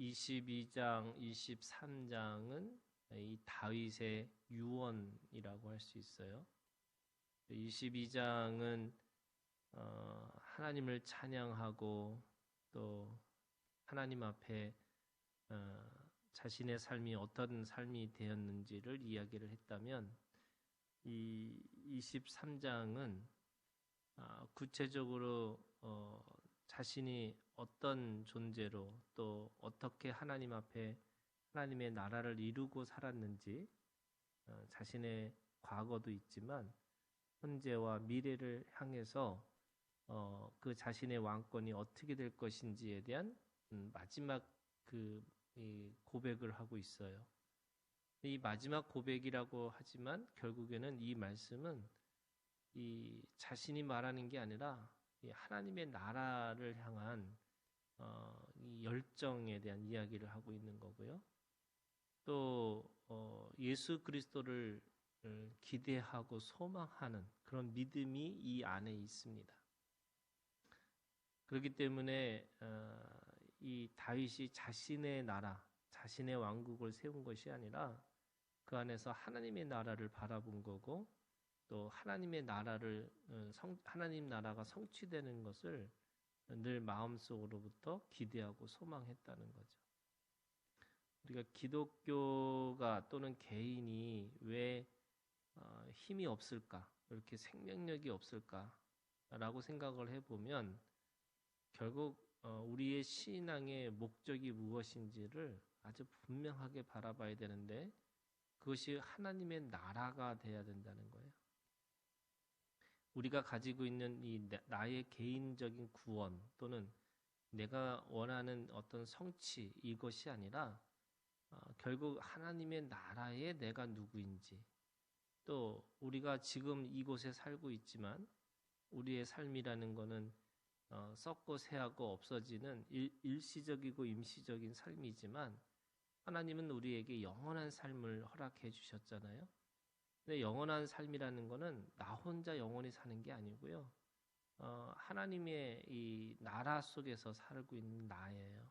22장, 23장은 이 다윗의 유언이라고 할 수 있어요. 22장은 어, 하나님을 찬양하고 또 하나님 앞에 어, 자신의 삶이 어떤 삶이 되었는지를 이야기를 했다면 이 23장은 아, 구체적으로 어, 자신이 어떤 존재로 또 어떻게 하나님 앞에 하나님의 나라를 이루고 살았는지 어, 자신의 과거도 있지만 현재와 미래를 향해서 어, 그 자신의 왕권이 어떻게 될 것인지에 대한 음, 마지막 그 고백을 하고 있어요. 이 마지막 고백이라고 하지만 결국에는 이 말씀은 이 자신이 말하는 게 아니라 하나님의 나라를 향한 어, 이 열정에 대한 이야기를 하고 있는 거고요. 또 어, 예수 그리스도를 어, 기대하고 소망하는 그런 믿음이 이 안에 있습니다. 그렇기 때문에 어, 이 다윗이 자신의 나라, 자신의 왕국을 세운 것이 아니라 그 안에서 하나님의 나라를 바라본 거고 또 하나님의 나라를 어, 성, 하나님 나라가 성취되는 것을 늘 마음속으로부터 기대하고 소망했다는 거죠. 우리가 기독교가 또는 개인이 왜 어, 힘이 없을까? 이렇게 생명력이 없을까라고 생각을 해보면 결국 어, 우리의 신앙의 목적이 무엇인지를 아주 분명하게 바라봐야 되는데 그것이 하나님의 나라가 돼야 된다는 거예요. 우리가 가지고 있는 이 나의 개인적인 구원 또는 내가 원하는 어떤 성취 이것이 아니라 어, 결국 하나님의 나라에 내가 누구인지 또 우리가 지금 이곳에 살고 있지만 우리의 삶이라는 것은 어, 썩고 새하고 없어지는 일, 일시적이고 임시적인 삶이지만 하나님은 우리에게 영원한 삶을 허락해 주셨잖아요. 근데 영원한 삶이라는 것은 나 혼자 영원히 사는 게 아니고요. 어, 하나님의 이 나라 속에서 살고 있는 나예요.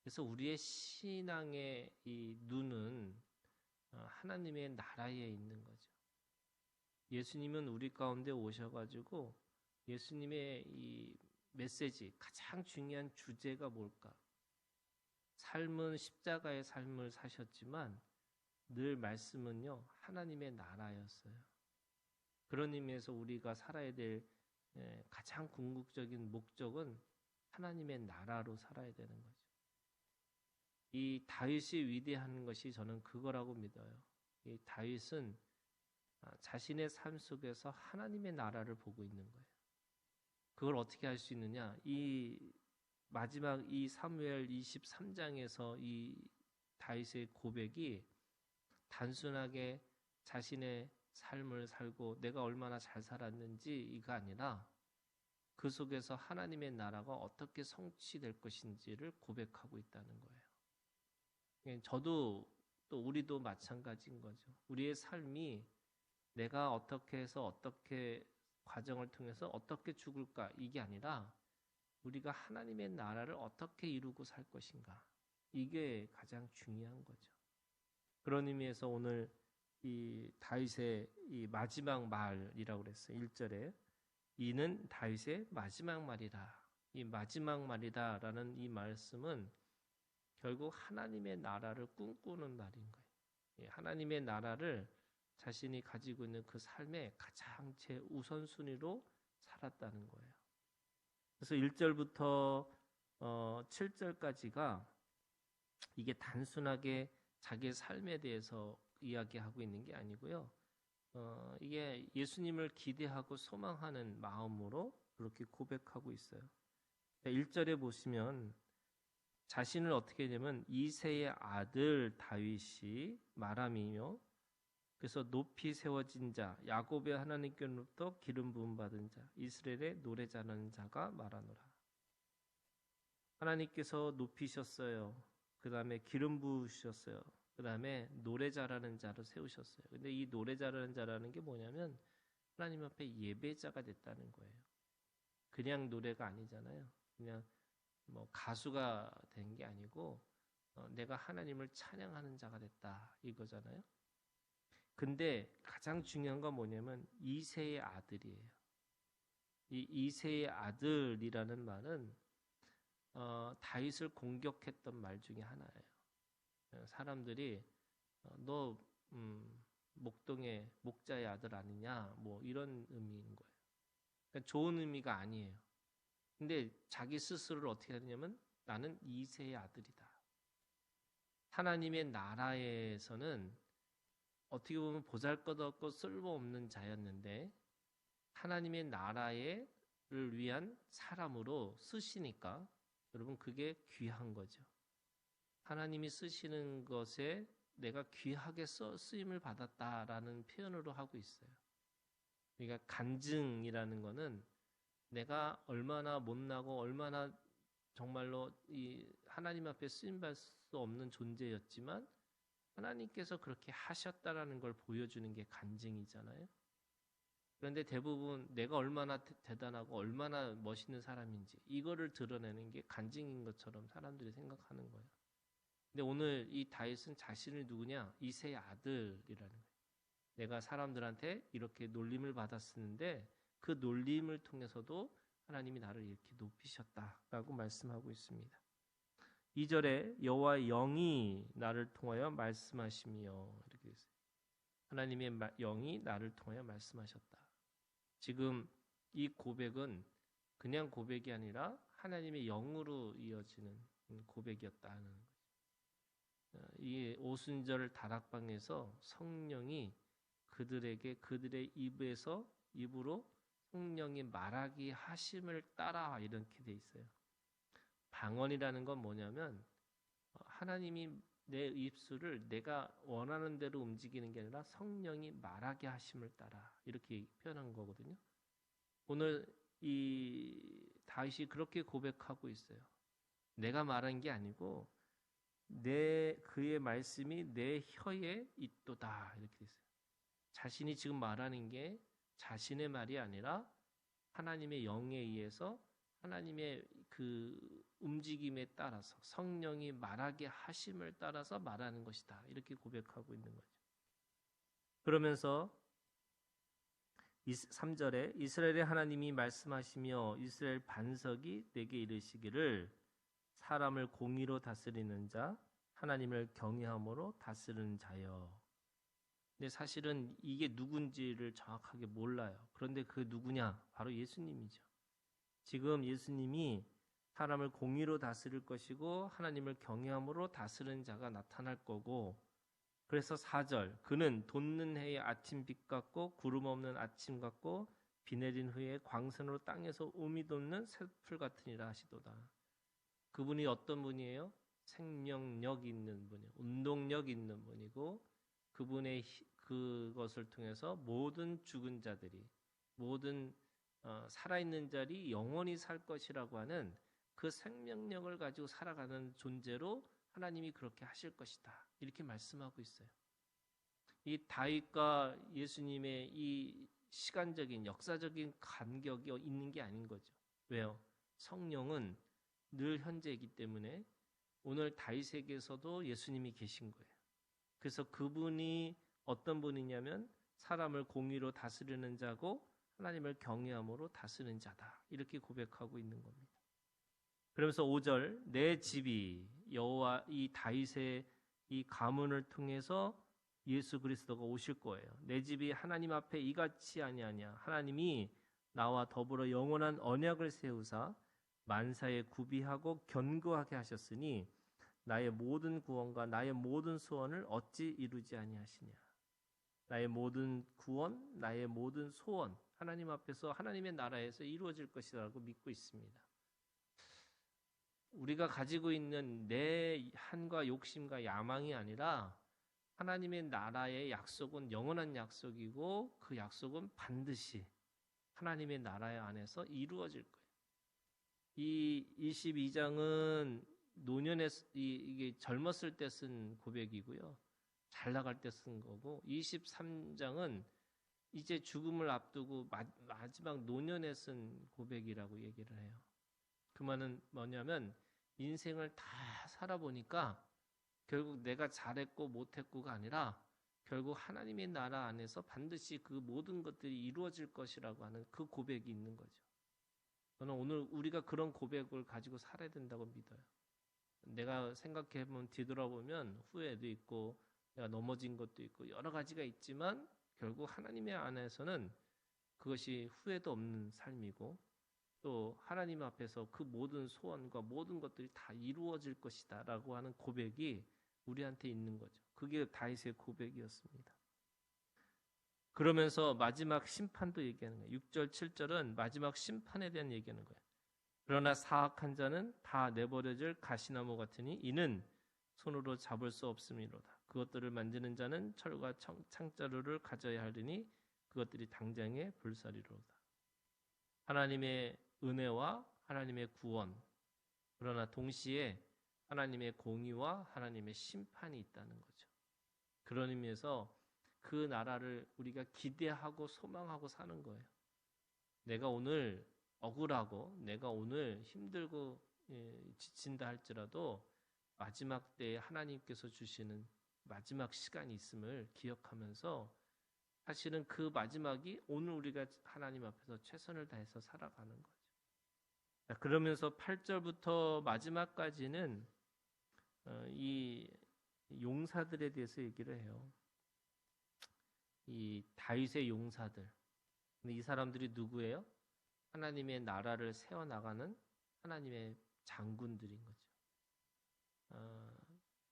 그래서 우리의 신앙의 이 눈은 어, 하나님의 나라에 있는 거죠. 예수님은 우리 가운데 오셔가지고 예수님의 이 메시지 가장 중요한 주제가 뭘까? 삶은 십자가의 삶을 사셨지만 늘 말씀은요 하나님의 나라였어요. 그런 의미에서 우리가 살아야 될 예, 가장 궁극적인 목적은 하나님의 나라로 살아야 되는 거죠. 이 다윗이 위대한 것이 저는 그거라고 믿어요. 이 다윗은 아, 자신의 삶 속에서 하나님의 나라를 보고 있는 거예요. 그걸 어떻게 할 수 있느냐? 이 마지막 이 사무엘 23장에서 이 다윗의 고백이 단순하게 자신의 삶을 살고 내가 얼마나 잘 살았는지 이가 아니라 그 속에서 하나님의 나라가 어떻게 성취될 것인지를 고백하고 있다는 거예요. 예, 저도 또 우리도 마찬가지인 거죠. 우리의 삶이 내가 어떻게 해서 어떻게 과정을 통해서 어떻게 죽을까 이게 아니라 우리가 하나님의 나라를 어떻게 이루고 살 것인가 이게 가장 중요한 거죠. 그런 의미에서 오늘 이 다윗의 이 마지막 말이라고 그랬어요. 1절에 이는 다윗의 마지막 말이다. 이 마지막 말이다라는 이 말씀은 결국 하나님의 나라를 꿈꾸는 말인 거예요. 하나님의 나라를 자신이 가지고 있는 그 삶의 가장 제 우선순위로 살았다는 거예요. 그래서 1절부터 어, 7절까지가 이게 단순하게 자기의 삶에 대해서 이야기하고 있는 게 아니고요. 어, 이게 예수님을 기대하고 소망하는 마음으로 그렇게 고백하고 있어요. 1절에 보시면 자신을 어떻게 되면 이세의 아들 다윗이 말함이며 그래서 높이 세워진 자, 야곱의 하나님께로부터 기름 부음 받은 자, 이스라엘의 노래 자는 자가 말하노라. 하나님께서 높이셨어요. 그 다음에 기름 부으셨어요. 그 다음에 노래 잘하는 자를 세우셨어요. 근데 이 노래 잘하는 자라는 게 뭐냐면 하나님 앞에 예배자가 됐다는 거예요. 그냥 노래가 아니잖아요. 그냥 뭐 가수가 된 게 아니고 어, 내가 하나님을 찬양하는 자가 됐다 이거잖아요. 근데 가장 중요한 건 뭐냐면 이세의 아들이에요. 이 이세의 아들이라는 말은 어, 다윗을 공격했던 말 중에 하나예요. 어, 사람들이 어, 너 음, 목동의 목자의 아들 아니냐 뭐 이런 의미인 거예요. 그러니까 좋은 의미가 아니에요. 근데 자기 스스로를 어떻게 하냐면 나는 이세의 아들이다. 하나님의 나라에서는 어떻게 보면 보잘것없고 쓸모없는 자였는데 하나님의 나라를 위한 사람으로 쓰시니까 여러분 그게 귀한 거죠. 하나님이 쓰시는 것에 내가 귀하게 써, 쓰임을 받았다라는 표현으로 하고 있어요. 그러니까 간증이라는 거는 내가 얼마나 못나고 얼마나 정말로 이 하나님 앞에 쓰임 받을 수 없는 존재였지만 하나님께서 그렇게 하셨다라는 걸 보여주는 게 간증이잖아요. 그런데 대부분 내가 얼마나 대, 단하고 얼마나 멋있는 사람인지 이거를 드러내는 게 간증인 것처럼 사람들이 생각하는 거예요. 근데 오늘 이 다윗은 자신을 누구냐? 이세의 아들이라는 거예요. 내가 사람들한테 이렇게 놀림을 받았었는데 그 놀림을 통해서도 하나님이 나를 이렇게 높이셨다라고 말씀하고 있습니다. 2절에 여호와의 영이 나를 통하여 말씀하시며 이렇게 있어요. 하나님의 영이 나를 통하여 말씀하셨다. 지금 이 고백은 그냥 고백이 아니라 하나님의 영으로 이어지는 고백이었다는 거죠. 이 오순절 다락방에서 성령이 그들에게 그들의 입에서 입으로 성령이 말하기 하심을 따라 이렇게 돼 있어요. 방언이라는 건 뭐냐면 하나님이 내 입술을 내가 원하는 대로 움직이는 게 아니라 성령이 말하게 하심을 따라 이렇게 표현한 거거든요. 오늘 이 다윗이 그렇게 고백하고 있어요. 내가 말한 게 아니고 내 그의 말씀이 내 혀에 있도다 이렇게 돼 있어요. 자신이 지금 말하는 게 자신의 말이 아니라 하나님의 영에 의해서 하나님의 그 움직임에 따라서 성령이 말하게 하심을 따라서 말하는 것이다. 이렇게 고백하고 있는 거죠. 그러면서 3절에 이스라엘의 하나님이 말씀하시며 이스라엘 반석이 내게 이르시기를 사람을 공의로 다스리는 자 하나님을 경외함으로 다스리는 자여 근데 사실은 이게 누군지를 정확하게 몰라요. 그런데 그 누구냐? 바로 예수님이죠. 지금 예수님이 사람을 공의로 다스릴 것이고 하나님을 경외함으로 다스리는 자가 나타날 거고 그래서 4절 그는 돋는 해의 아침 빛 같고 구름 없는 아침 같고 비 내린 후에 광선으로 땅에서 우미 돋는 새풀 같으니라 하시도다. 그분이 어떤 분이에요? 생명력 있는 분이에요. 운동력 있는 분이고 그분의 그것을 통해서 모든 죽은 자들이 모든 어, 살아있는 자리 영원히 살 것이라고 하는 그 생명력을 가지고 살아가는 존재로 하나님이 그렇게 하실 것이다. 이렇게 말씀하고 있어요. 이 다윗과 예수님의 이 시간적인 역사적인 간격이 있는 게 아닌 거죠. 왜요? 성령은 늘 현재이기 때문에 오늘 다윗에게서도 예수님이 계신 거예요. 그래서 그분이 어떤 분이냐면 사람을 공의로 다스리는 자고 하나님을 경외함으로 다스리는 자다. 이렇게 고백하고 있는 겁니다. 그러면서 5절 내 집이 여호와 이 다윗의 이 가문을 통해서 예수 그리스도가 오실 거예요. 내 집이 하나님 앞에 이같이 아니하냐. 하나님이 나와 더불어 영원한 언약을 세우사 만사에 구비하고 견고하게 하셨으니 나의 모든 구원과 나의 모든 소원을 어찌 이루지 아니하시냐. 나의 모든 구원, 나의 모든 소원 하나님 앞에서 하나님의 나라에서 이루어질 것이라고 믿고 있습니다. 우리가 가지고 있는 내 한과 욕심과 야망이 아니라 하나님의 나라의 약속은 영원한 약속이고 그 약속은 반드시 하나님의 나라 안에서 이루어질 거예요. 이 22장은 노년에 이게 젊었을 때 쓴 고백이고요. 잘 나갈 때 쓴 거고 23장은 이제 죽음을 앞두고 마, 마지막 노년에 쓴 고백이라고 얘기를 해요. 그 말은 뭐냐면 인생을 다 살아보니까 결국 내가 잘했고 못했고가 아니라 결국 하나님의 나라 안에서 반드시 그 모든 것들이 이루어질 것이라고 하는 그 고백이 있는 거죠. 저는 오늘 우리가 그런 고백을 가지고 살아야 된다고 믿어요. 내가 생각해 보면 뒤돌아보면 후회도 있고 내가 넘어진 것도 있고 여러 가지가 있지만 결국 하나님의 안에서는 그것이 후회도 없는 삶이고 또 하나님 앞에서 그 모든 소원과 모든 것들이 다 이루어질 것이다라고 하는 고백이 우리한테 있는 거죠. 그게 다윗의 고백이었습니다. 그러면서 마지막 심판도 얘기하는 거예요. 6절, 7절은 마지막 심판에 대한 얘기하는 거예요. 그러나 사악한 자는 다 내버려질 가시나무 같으니 이는 손으로 잡을 수 없음이로다. 그것들을 만지는 자는 철과 창자루를 가져야 하리니 그것들이 당장의 불살이로다. 하나님의 은혜와 하나님의 구원, 그러나 동시에 하나님의 공의와 하나님의 심판이 있다는 거죠. 그런 의미에서 그 나라를 우리가 기대하고 소망하고 사는 거예요. 내가 오늘 억울하고 내가 오늘 힘들고 예, 지친다 할지라도 마지막 때에 하나님께서 주시는 마지막 시간이 있음을 기억하면서 사실은 그 마지막이 오늘 우리가 하나님 앞에서 최선을 다해서 살아가는 거죠. 그러면서 8절부터 마지막까지는 어, 이 용사들에 대해서 얘기를 해요. 이 다윗의 용사들. 근데 이 사람들이 누구예요? 하나님의 나라를 세워 나가는 하나님의 장군들인 거죠. 어,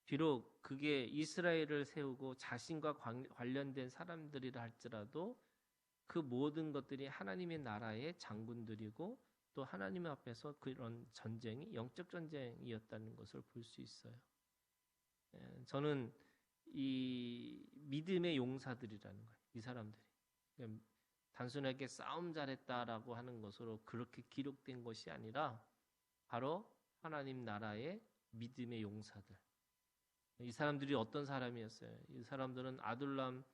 비록 그게 이스라엘을 세우고 자신과 관련된 사람들이라 할지라도 그 모든 것들이 하나님의 나라의 장군들이고 또 하나님 앞에서 그런 전쟁이 영적 전쟁이었다는 것을 볼 수 있어요. 예, 저는 이 믿음의 용사들이라는 거예요. 이 사람들이 단순하게 싸움 잘했다라고 하는 것으로 그렇게 기록된 것이 아니라 바로 하나님 나라의 믿음의 용사들. 이 사람들이 어떤 사람이었어요? 이 사람들은 아둘람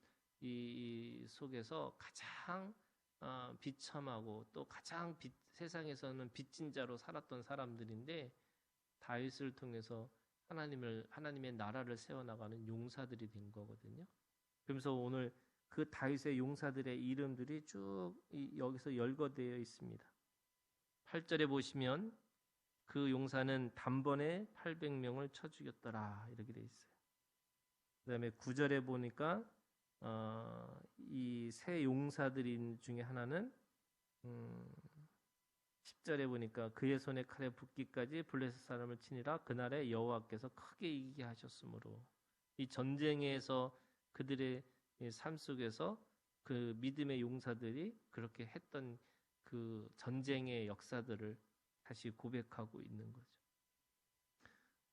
이 속에서 가장 어, 비참하고 또 가장 빛, 세상에서는 빚진 자로 살았던 사람들인데 다윗을 통해서 하나님을 하나님의 나라를 세워 나가는 용사들이 된 거거든요. 그러면서 오늘 그 다윗의 용사들의 이름들이 쭉 여기서 열거되어 있습니다. 8절에 보시면 그 용사는 단번에 800명을 쳐 죽였더라 이렇게 돼 있어요. 그다음에 9절에 보니까 어, 이세 용사들 중에 하나는 음, 10절에 보니까 그의 손에 칼에 붙기까지 블레셋 사람을 치니라 그날에 여호와께서 크게 이기게 하셨으므로 이 전쟁에서 그들의 삶 속에서 그 믿음의 용사들이 그렇게 했던 그 전쟁의 역사들을 다시 고백하고 있는 거죠.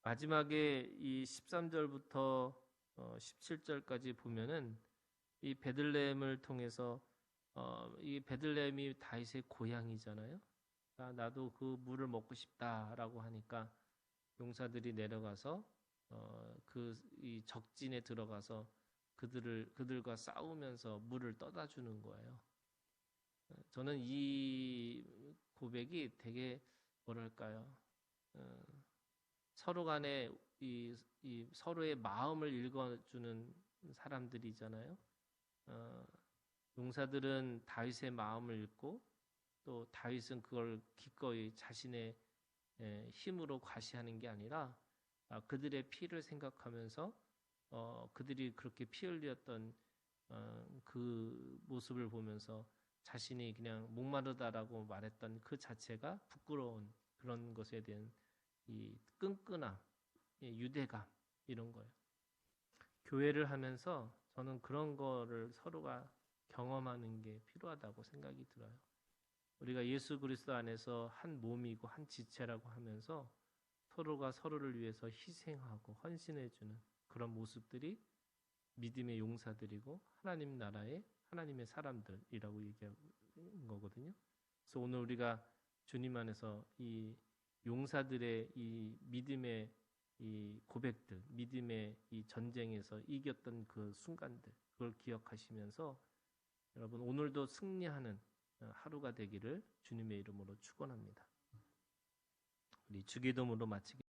마지막에 이 13절부터 17절까지 어, 보면은 이 베들레헴을 통해서 어, 이 베들레헴이 다윗의 고향이잖아요. 아, 나도 그 물을 먹고 싶다라고 하니까 용사들이 내려가서 어, 그이 적진에 들어가서 그들을 그들과 싸우면서 물을 떠다 주는 거예요. 저는 이 고백이 되게 뭐랄까요? 어, 서로 간에 이, 이 서로의 마음을 읽어주는 사람들이잖아요. 어, 용사들은 다윗의 마음을 읽고 또 다윗은 그걸 기꺼이 자신의 예, 힘으로 과시하는 게 아니라 아, 그들의 피를 생각하면서 어, 그들이 그렇게 피 흘렸던 어, 그 모습을 보면서 자신이 그냥 목마르다라고 말했던 그 자체가 부끄러운 그런 것에 대한 이 끈끈함, 유대감 이런 거예요. 교회를 하면서 저는 그런 거를 서로가 경험하는 게 필요하다고 생각이 들어요. 우리가 예수 그리스도 안에서 한 몸이고 한 지체라고 하면서 서로가 서로를 위해서 희생하고 헌신해 주는 그런 모습들이 믿음의 용사들이고 하나님 나라의 하나님의 사람들이라고 얘기하는 거거든요. 그래서 오늘 우리가 주님 안에서 이 용사들의 이 믿음의 이 고백들, 믿음의 이 전쟁에서 이겼던 그 순간들, 그걸 기억하시면서 여러분 오늘도 승리하는 하루가 되기를 주님의 이름으로 축원합니다. 우리 주기도문으로 마치겠습니다.